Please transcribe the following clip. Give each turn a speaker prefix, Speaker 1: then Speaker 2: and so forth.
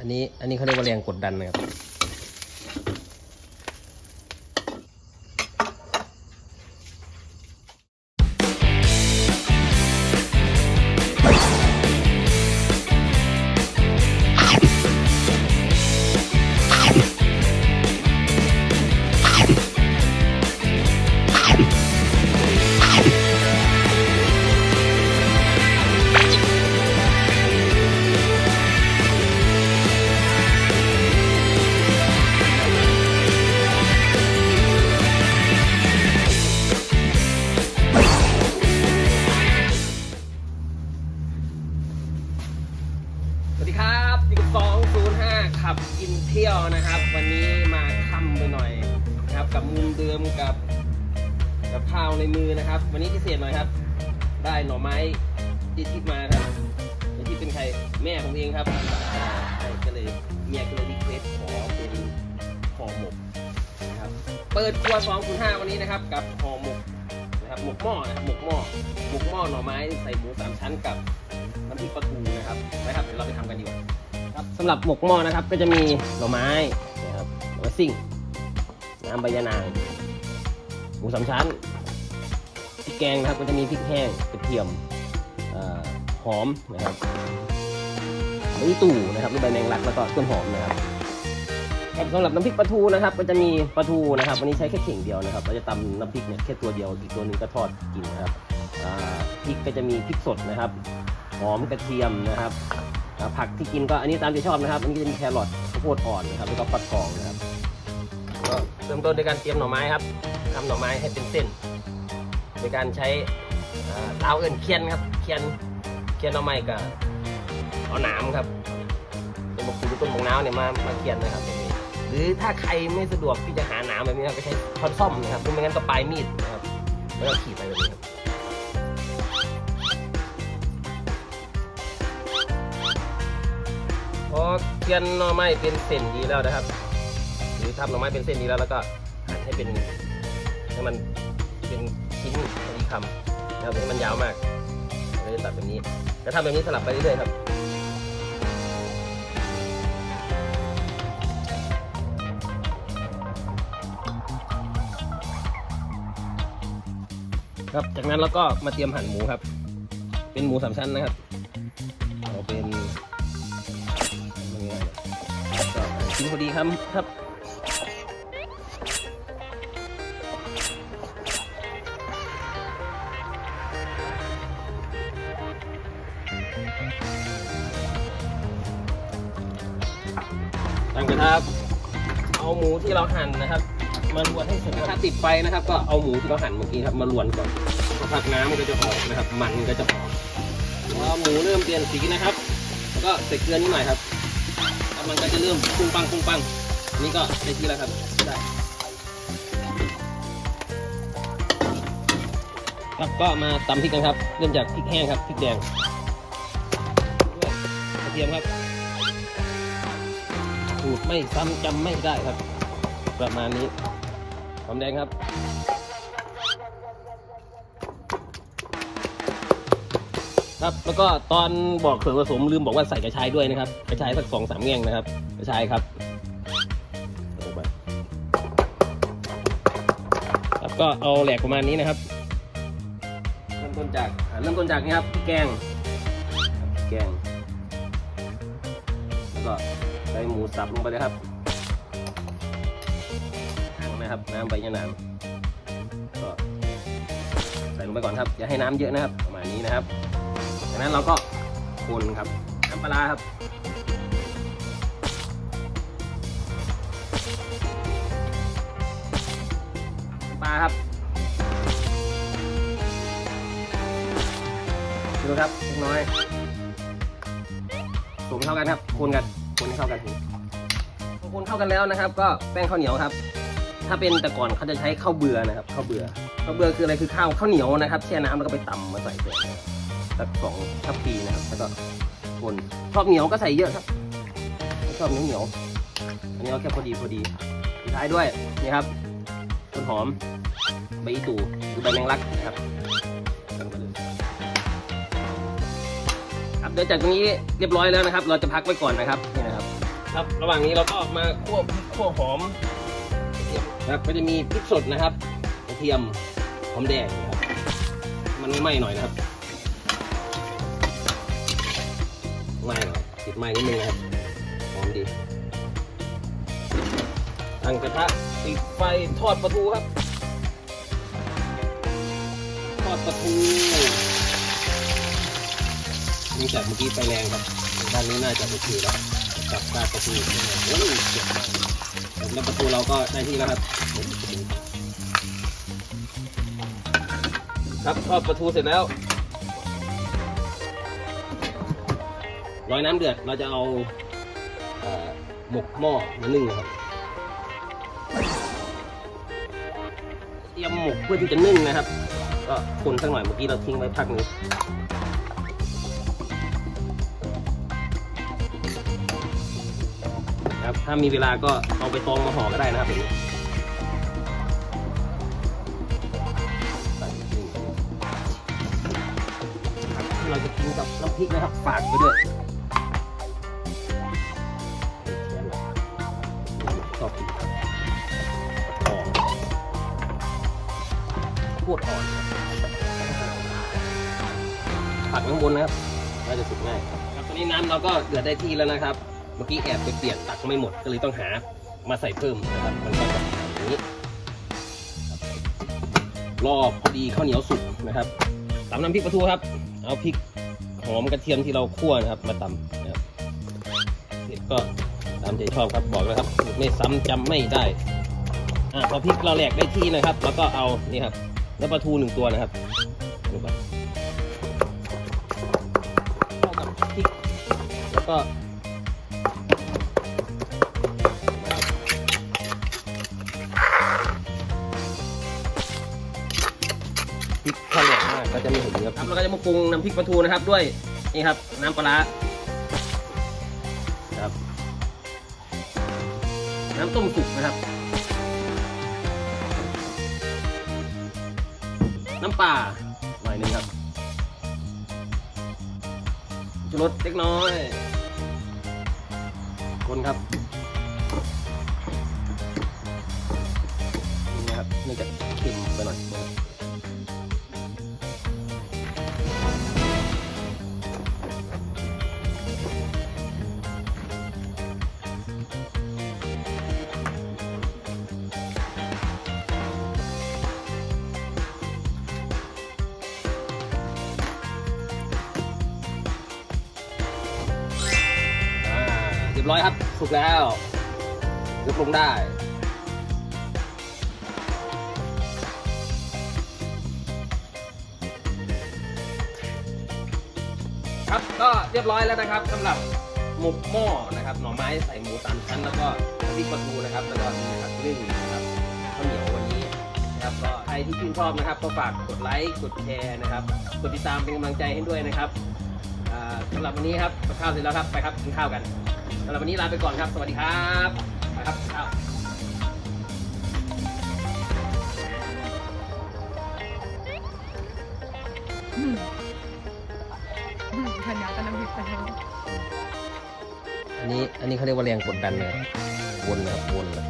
Speaker 1: อันนี้อันนี้เขาเรียกว่าแรงกดดันนะครับ กับมุมเดิมกับกับข้าวในมือนะครับ วันนี้พิเศษหน่อยครับ ได้หน่อไม้ที่ทิพมาครับที่เป็นใครแม่ผมเองครับก็เลยเมียก็เลยรีเควสขอเป็นห่อหมกนะครับเปิดครัว205วันนี้นะครับ กับห่อหมกนะครับหมกหม้อนะครับหมกหม้อหมกหม้อหน่อไม้ใส่หมูสามชั้นกับน้ำพริกปลาทูนะครับนะครับเดี๋ยวเราไปทำกันดีกว่าครับสำหรับหมกหม้อนะครับก็จะมีหน่อไม้นะครับหน่อไม้ซิ่ง น้ำใบยะนางหมูสามชั้นพริกแกงนะครับก็จะมีพริกแห้งกระเทียมอหอมนะครับใบตู่นะครับหรือใบแมงลักแล้วก็ต้นหอมนะครับครับสำหรับน้ำพริกปลาทูนะครับ ก็จะมีปลาทูนะครับ วันนี้ใช้แค่เข่งเดียวนะครับเราจะตำน้ำพริกเนี่ยแค่ตัวเดียวอีกตัวหนึงก็ทอดกินนะครับพริกก็จะมีพริกสดนะครับหอมกระเทียมนะครับผักที่กินก็อันนี้ตามที่ชอบนะครับ อันนี้ก็จะมีแครอทข้าวโพดอ่อนนะครับแล้วก็ฟักทองนะครับ เริ่มต้นด้วยการเตรียมหน่อไม้ครับทำหน่อไม้ให้เป็นเส้น โดยการใช้เท้าเอื่นเคียนครับเคียนเคียนหน่อไม้กับเอาหนามครับเป็นบกคูหรือต้นบกน้าวเนี่ยมามาเคียนนะครับแบบนี้หรือถ้าใครไม่สะดวกที่จะหาหนามแบบนี้ครับก็ใช้ช้อนส้อมนะครับหรือไม่งั้นก็ปลายมีดนะครับแล้วก็ขีดไปแบบนี้ครับพอเคียนหน่อไม้เป็นเส้นดีแล้วนะครับ หรือทำหน่อไม้เป็นเส้นดีแล้วแล้วก็หั่นให้เป็นให้มันเป็นชิ้นพอดีคำนะครับให้มันยาวมากเราจะตัดแบบนี้จะทำแบบนี้สลับไปเรื่อยๆครับครับ จากนั้นเราก็มาเตรียมหั่นหมูครับ เป็นหมูสามชั้นนะครับเอาเป็นก็ชิ้นพอดีครับครับ ตั้งกระทะเอาหมูที่เราหั่นนะครับ มาลวนให้สุกถ้าติดไฟนะครับ ก็เอาหมูที่เราหั่นเมื่อกี้ครับมาลวนก่อนสักพักน้ำมันก็จะออกนะครับ มันก็จะออกพอหมูเริ่มเปลี่ยนสีนะครับ แล้วก็ใส่เกลือนิดหน่อยครับแล้วมันก็จะเริ่มปุ้งปังปุ้งปังอันนี้ก็ได้ที่แล้วครับได้ครับก็มาตำพริกกันครับ เริ่มจากพริกแห้งครับพริกแดงด้วยกระเทียมครับ สูตรไม่ซ้ำจำไม่ได้ครับ ประมาณนี้หอมแดงครับครับแล้วก็ตอนบอกส่วนผสมลืมบอกว่าใส่กระชายด้วยนะครับ กระชายสักสองสามแง่งนะครับ กระชายครับลงไปครับก็เอาแหลกประมาณนี้นะครับเริ่มต้นจากเริ่มต้นจากนี่ครับแกงแกงแล้วก็ ใส่หมูสับลงไปเลยครับนะครับน้ำใบยะนางก็ใส่ลงไปก่อนครับอย่าให้น้ำเยอะนะครับประมาณนี้นะครับจากนั้นเราก็คนครับน้ำปลาครับปลาครับดูครับเล็กน้อยผสมเข้ากันครับคนกัน คนให้เข้ากันพอคนเข้ากันแล้วนะครับ ก็แป้งข้าวเหนียวครับ ถ้าเป็นแต่ก่อนเขาจะใช้ข้าวเบื่อนะครับข้าวเบื่อข้าวเบื่อคืออะไรคือข้าวข้าวเหนียวนะครับแช่น้ำแล้วก็ไปตำมาใส่เสร็จสักสองทัพพีนะครับแล้วก็คนชอบเหนียวก็ใส่เยอะครับชอบเหนียวเหนียวอันนี้เอาแค่พอดีพอดีสุดท้ายด้วยนี่ครับต้นหอมใบอีตู่หรือใบแมงลักนะครับครับเดี๋ยวจากตรงนี้เรียบร้อยแล้วนะครับ เราจะพักไว้ก่อนนะครับ ครับ ระหว่างนี้เราก็มาคั่วพริกคั่วหอมนะครับก็จะมีพริกสดนะครับกระเทียมหอมแดงนะครับมันไหม้หน่อยนะครับไหม้หน่อยติดไหม้นิดนึงนะครับหอมดีตั้งกระทะติดไฟทอดปลาทูครับ ทอดปลาทูนี่จากเมื่อกี้ไฟแรงครับด้านนี้น่าจะโอเคแล้ว กับกาประตูโอ้ยเจ็บมากแล้วประตูเราก็ได้ที่แล้วครับ ครับทอดปลาทูเสร็จแล้วร้อยน้ำเดือดเราจะเอาหมกหม้อมานึ่งนะครับเตรียมหมกเพื่อที่จะนึ่งนะครับ ก็คนสักหน่อยเมื่อกี้เราทิ้งไว้พักนึง ถ้ามีเวลาก็เอาไปตองมาห่อก็ได้นะครับแบบนี้ใส่นี่ครับที่เราจะกินกับน้ำพริกนะครับฝากไปด้วยชอบกินหอมโคตรอ่อนผักข้างบนนะครับน่าจะสุกง่ายครับตอนนี้น้ำเราก็เดือดได้ที่แล้วนะครับ มื่อกี้แอบไปเปลี่ยนตักไม่หมดก็เลยต้องหามาใส่เพิ่มนะครับมันก็จะอย่างนี้รับรอพอดีข้าวเหนียวสุกนะครับตำน้ำพริกปลาทูครับ เอาพริกหอมกระเทียมที่เราคั่วนะครับ มาตำนะครับเผ็ดก็ตามใจชอบครับบอกแล้วครับไม่ซ้ำจำไม่ได้อ่าพอพริกเราแหลกได้ที่นะครับ แล้วก็เอานี่ครับแล้วปลาทูหนึ่งตัวนะครับดูก่อนเข้ากับพริกแล้วก็ มากก็จะไม่เห็นครับแล้วก็จะมาปรุงน้ำพริกปลาทูนะครับด้วยนี่ครับน้ำปลาร้าครับน้ำต้มสุกนะครับ น้ำปลาหน่อยหนึงครับชูรสเล็กน้อย คนครับนี่นะครับนี่จะเค็มไปหน่อย รียบร้อยครับสุกแล้วยกลงได้ครับก็เรียบร้อยแล้วนะครับสำหรับหมกหม้อนะครับหน่อไม้ใส่หมูสามชั้นแล้วก็น้ำพริกปลาทูนะครับแล้วก็มีผักนึ่งนะครับข้าวเหนียววันนี้นะครับก็ใครที่ชื่นชอบนะครับก็ฝากกดไลค์กดแชร์นะครับกดติดตามเป็นกำลังใจให้ด้วยนะครับอ่าสำหรับวันนี้ครับกับข้าวเสร็จแล้วครับไปครับกินข้าวกันำหรับวันนี้ลาไปก่อนครับ สวัสดีครับไปครับกินข้าว
Speaker 2: อืมอืมข้าวเหนียวกับน้ำพริกปลาทู
Speaker 1: อันนี้ อันนี้เขาเรียกว่าแรงกดดันนะครับวนนะครับวนนะ